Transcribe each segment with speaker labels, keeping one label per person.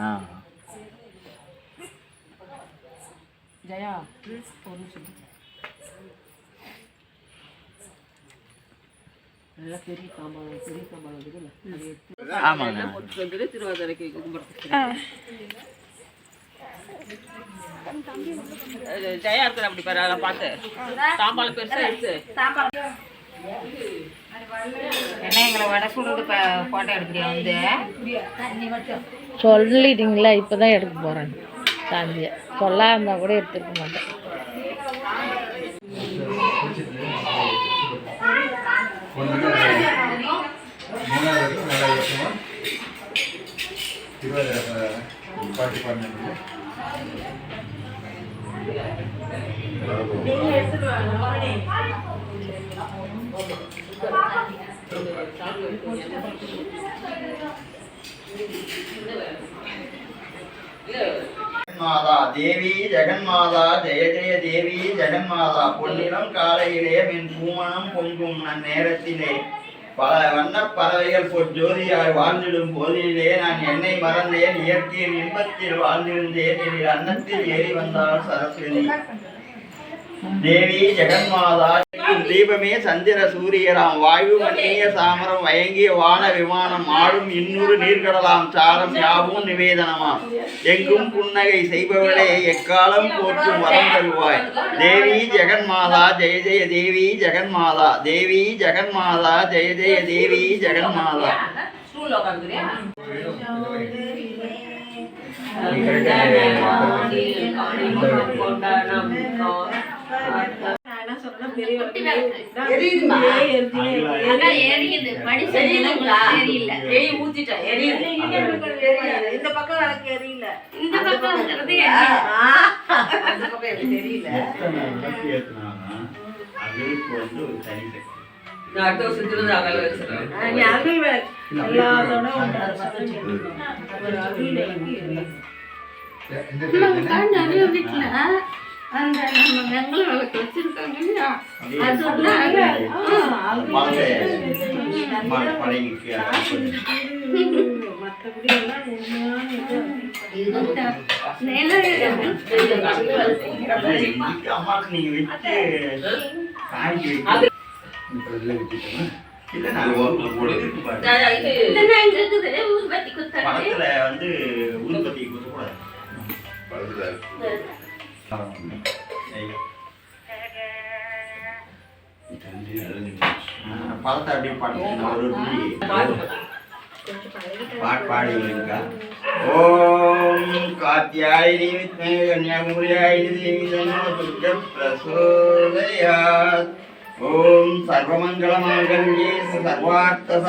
Speaker 1: ஆ.
Speaker 2: ஜெயா ஒரு நிமிஷம். நல்லா பெரிய காம்பாளம் பெரிய காம்பாளம் இருக்குதுல்ல அதை எடுத்து
Speaker 1: ஆமாங்க.
Speaker 2: போட்டு வந்துட்டு திருவாதிரைக்கு கும்பிட்றது ஜெயா இருக்கிற அப்படி பாரு அதை பார்த்து. தாம்பாளம் பெருசா எடுத்து
Speaker 3: என்ன எங்களை வடை சுடுது ஃபோட்டோ எடுக்கிறியா வந்து
Speaker 4: சொல்லிட்டீங்களா இப்போ தான் எடுக்க போகிறேன் சாந்தியை சொல்லாம இருந்தால் கூட எடுத்துருக்க மாட்டேன்
Speaker 5: இருபது
Speaker 1: ஜெகன்மாதா ஜெய ஜெய தேவி ஜெகன்மாதா பொன்னிலம் காலையிலே மின் பூமணம் பொங்கும் நேரத்திலே. பல வண்ணப் பறவைகள் பொற்ஜோதியாய் வாழ்ந்திடும் போதிலே நான் என்னை மறந்தேன் இயற்கையின் இன்பத்தில் வாழ்ந்திருந்தேன் என் அன்னத்தில் ஏறி வந்தாள் சரஸ்வதி. தேவி ஜெகன்மாதா எங்கும் தீபமே சந்திர சூரியராம் வாயு மண்ணிய சாமரம் வயங்கிய வான விமானம் ஆடும் இன்னொரு நீர்கடலாம் சாரம் யாவும் நிவேதனமாம். எங்கும் புன்னகை செய்பவளே எக்காலம் போற்றும் வரம் தருவாய். தேவி ஜெகன்மாதா ஜெய ஜெய தேவி ஜெகன்மாதா தேவி ஜெகன்மாதா ஜெய ஜெய தேவி ஜெகன்மாதா.
Speaker 2: ஸ்டூல்ல
Speaker 6: இந்த பக்கம் எனக்கு
Speaker 3: இந்த பக்கம்
Speaker 6: தெரியல
Speaker 1: வந்து ஒரு தனி சக்தி
Speaker 2: நான் அடுத்த வருஷம் திருவிழாவில் வச்சிருக்கேன்
Speaker 6: நீ அருள் விளக்கு எல்லாத்தோட
Speaker 3: அந்த நம்ம வெங்கல விளக்கு வச்சிருக்காங்க இல்லையா?
Speaker 1: படைக்கு
Speaker 6: மற்றபடி எல்லாம்
Speaker 1: வந்து ஊதுபத்தி குத்தக்கூடாது ஐயோ. ஆ, படத்தை அப்படியே பாட்டு ஒரு ஒரு புள்ளி. பாட்டு பாடி இருக்கா ஓம் காத்தியாயினி வித்மே கன்யாகுமரியாயினி தேவி தன்னோ துர்க பிரசோதயாத் ஓம் சர்வமங்கலமாங்கல்யே சர்வார்த்த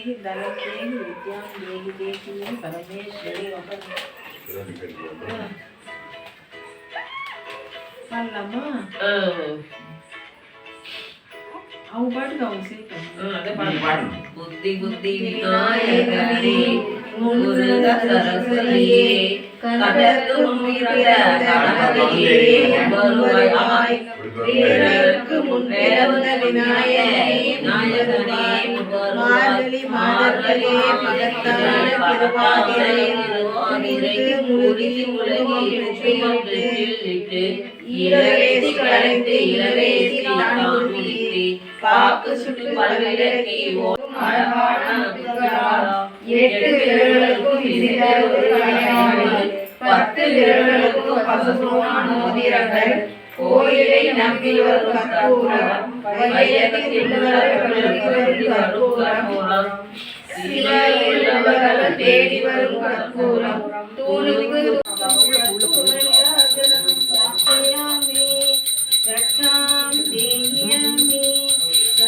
Speaker 6: देहि बलं देहि विद्यां देहि देहि परमेश्वरि మళ్ళమ్మా అవు పాడుగా అదే పాడు
Speaker 2: బుద్ధి
Speaker 1: బుద్ధి వినాయకరి
Speaker 2: మురుగ సరస్వతియే కనకదు ముగిర కనకదియే బరువాయ్ முன்பிறந்த விநாயகனே நாயகனே
Speaker 6: மார்கழி மாதத்திலே மகத்தான திருவாதிரை
Speaker 2: திருவாதிரை முருகி உலகி வெற்றியிட்டு இளவேசி கலைந்து இளவேசி தான் முடித்து பாக்கு சுட்டு பல்விளக்கி ஓடும் அழகான புத்தகாரம். எட்டு விரல்களுக்கும் விரிந்த ஒரு கலையாணி பத்து விரல்களுக்கும் பசுபொன்னான மோதிரங்கள் கோயிலை நம்பி வரும் கற்பூரம் வையகத்தில் உள்ளவர்களுக்கு வந்து கற்பூரம் சிலையில் உள்ளவர்கள் தேடி வரும் கற்பூரம் தூணுக்கு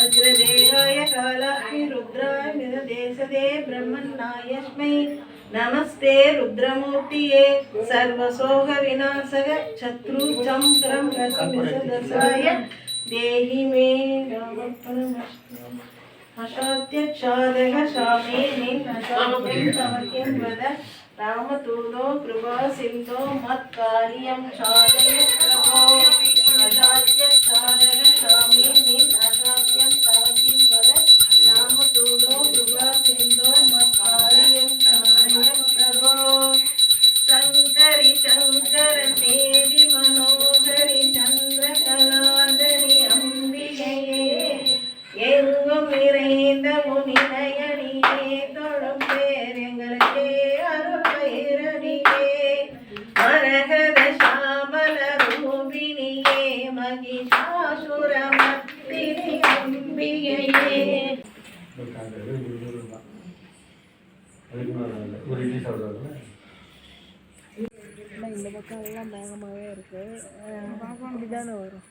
Speaker 6: नमस्ते रुद्रमूर्तिये सर्वसोग विनाशक నమస్తే రుద్రమూర్తియే సర్వశోక వినాశక శత్రు చంద్రం రసవిసదసాయ దేహి మే అశాధ్యక్షాదయ స్వామి నిన్నశాఖ్యం వద రామతూలో కృపా సింధో మత్కార్యం సాధయ ప్రభో. అశాధ్యక్షాదయ
Speaker 5: ஒரு இட்லி சாப்பிடுவாங்க
Speaker 7: இந்த பக்கம் எல்லாம் மேகமாகவே இருக்கு. இப்படிதானே வரும்.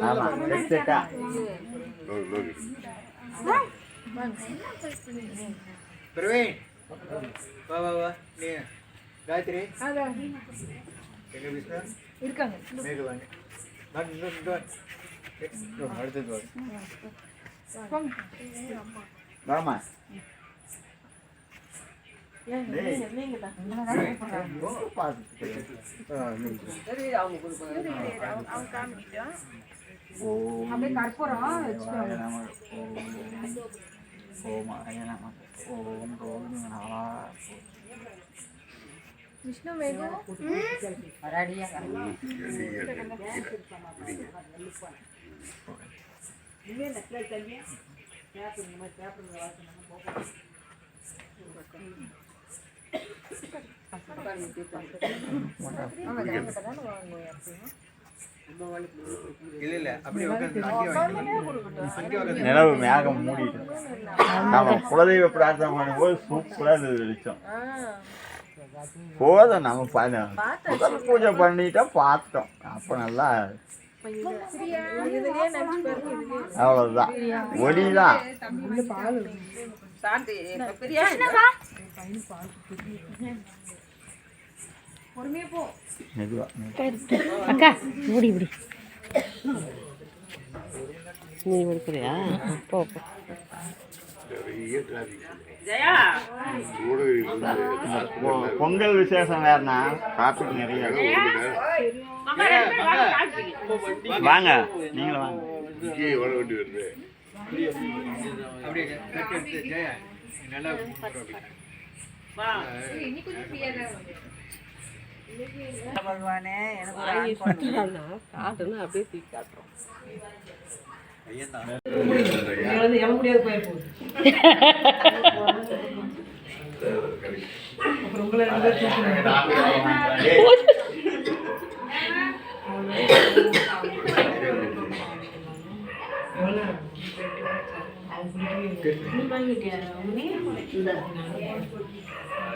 Speaker 7: நல்லா
Speaker 1: செட்டா
Speaker 5: பிரவீன் வா வா வா நீ காயத்ரி எங்க விஷ்ணு
Speaker 7: இருக்காங்க
Speaker 5: மேகு வாங்க வாங்க. அடுத்தது வாங்க
Speaker 1: ஓம்
Speaker 7: அப்படியே நாளா விஷ்ணு வேகம்
Speaker 5: இல்ல இல்ல அப்படியே உட்காந்து அங்கே வாங்க அங்கே உட்காந்து
Speaker 1: நிலவு மேகம் மூடிட்டு. நம்ம குலதெய்வ பிரார்த்தனை பண்ணும்போது சூப்பரா இருந்தது வெளிச்சம். போதும் நம்ம பண்ண முதல் பூஜை பண்ணிட்டா பார்த்தோம். அப்ப நல்லா அவ்வளவுதான். ஒளிதான். மெதுவா
Speaker 7: அக்கா மூடி இப்படி
Speaker 8: நீ கொடுக்குறியா
Speaker 7: போ
Speaker 1: பொங்கல் விசேஷம் வேறனா டிராபிக் நிறைய. வாங்க நீங்களும் வாங்க
Speaker 5: அப்படியே கட்டு எடுத்து ஜெயா நல்லா அப்படி.
Speaker 8: காட்டுன்னு அப்படியே தூக்கி காட்டுறோம்.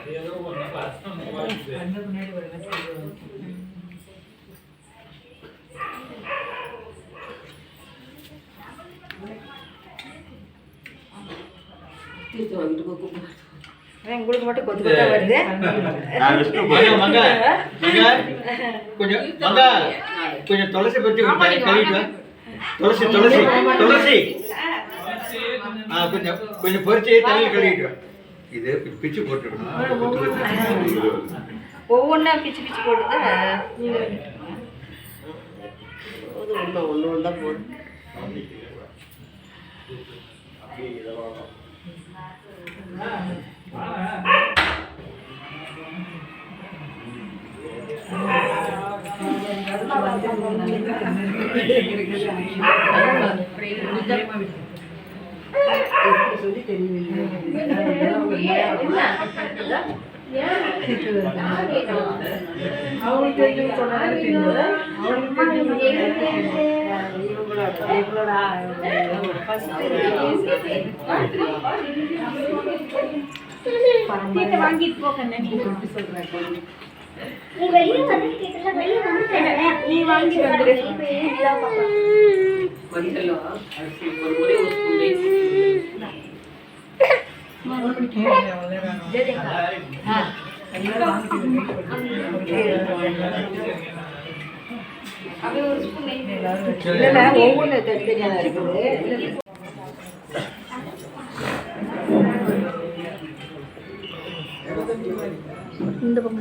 Speaker 6: உங்களுக்கு மட்டும் கொத்து கொத்தா வருது.
Speaker 5: கொஞ்சம் மங்க. கொஞ்சம் துளசி பத்தி. துளசி துளசி துளசி. ஆ கொஞ்சம் கொஞ்சம் பொரிச்சு தலையில் கழுவிட்டு. இது பிச்சு போட்டுக்கணும்.
Speaker 6: ஒவ்வொன்றா பிச்சு பிச்சு போட்டுதா
Speaker 8: ஒன்று ஒன்று ஒன்றா போடு.
Speaker 9: நீ வெளிய வந்து கேட்டல வெளிய வந்து நீ வாங்கி வந்துரு
Speaker 8: அரிசி ஒரு ஒரு ஸ்பூன்
Speaker 3: ஒவ்வொன்று தனித்தனியாக இருக்குது
Speaker 4: இந்த பக்கம்